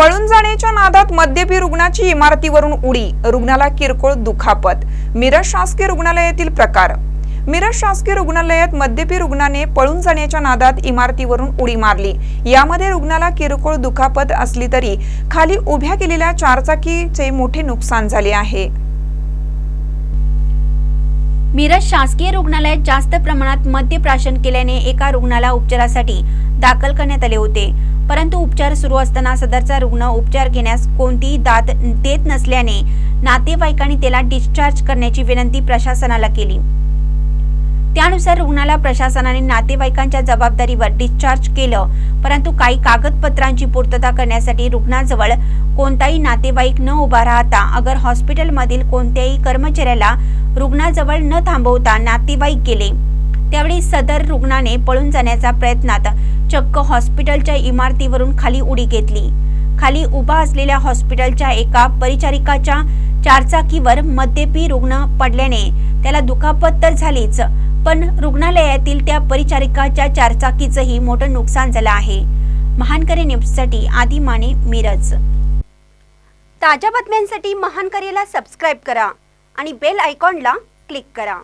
पळून जाण्याच्या नादात मद्यपी रुग्णाची इमारतीवरून उडी. रुग्णाला किरकोळ दुखापत. मिरज शासकीय रुग्णालयातील प्रकार. मिरज शासकीय रुग्णालयात मद्यपी रुग्णाने पळून जाण्याच्या नादात इमारतीवरून उडी मारली. यामध्ये रुग्णाला किरकोळ दुखापत असली तरी खाली उभ्या केलेल्या चारचाकीचे मोठे नुकसान झाले आहे. मिरज शासकीय रुग्णालयात जास्त प्रमाणात मद्य प्राशन केल्याने एका रुग्णाला उपचारासाठी दाखल करण्यात आले होते. परंतु उपचार सुरू असताना सदरचा रुग्ण उपचार घेण्यास कोणतीही दात देत नसल्याने नातेवाईकांनी त्याला डिस्चार्ज करण्याची विनंती प्रशासनाला केली. त्यानुसार रुग्णाला प्रशासनाने नातेवाईकांच्या जबाबदारीवर डिस्चार्ज केलं. परंतु काही कागदपत्रांची पूर्तता करण्यासाठी रुग्णाजवळ कोणताही नातेवाईक न उभा राहता अगर हॉस्पिटलमधील कोणत्याही कर्मचाऱ्याला रुग्णाजवळ न थांबवता नातेवाईक गेले. त्यावेळी सदर रुग्णाने पळून जाण्याच्या प्रयत्नात चक्क हॉस्पिटलच्या इमारतीवरून खाली उडी घेतली. खाली उभा असलेल्या हॉस्पिटलच्या एका परिचारिकाच्या चारचाकीवर मद्यपी रुग्ण पडल्याने त्याला दुखापत तर झालीच पण रुग्णालयातील त्या परिचारिकाच्या चारचाकीचंही मोठं नुकसान झालं आहे. महानकरी न्यूजसाठी आदी माने मिरज. ताज्या बातम्यांसाठी महानकरीला सबस्क्राईब करा आणि बेल आयकॉनला क्लिक करा.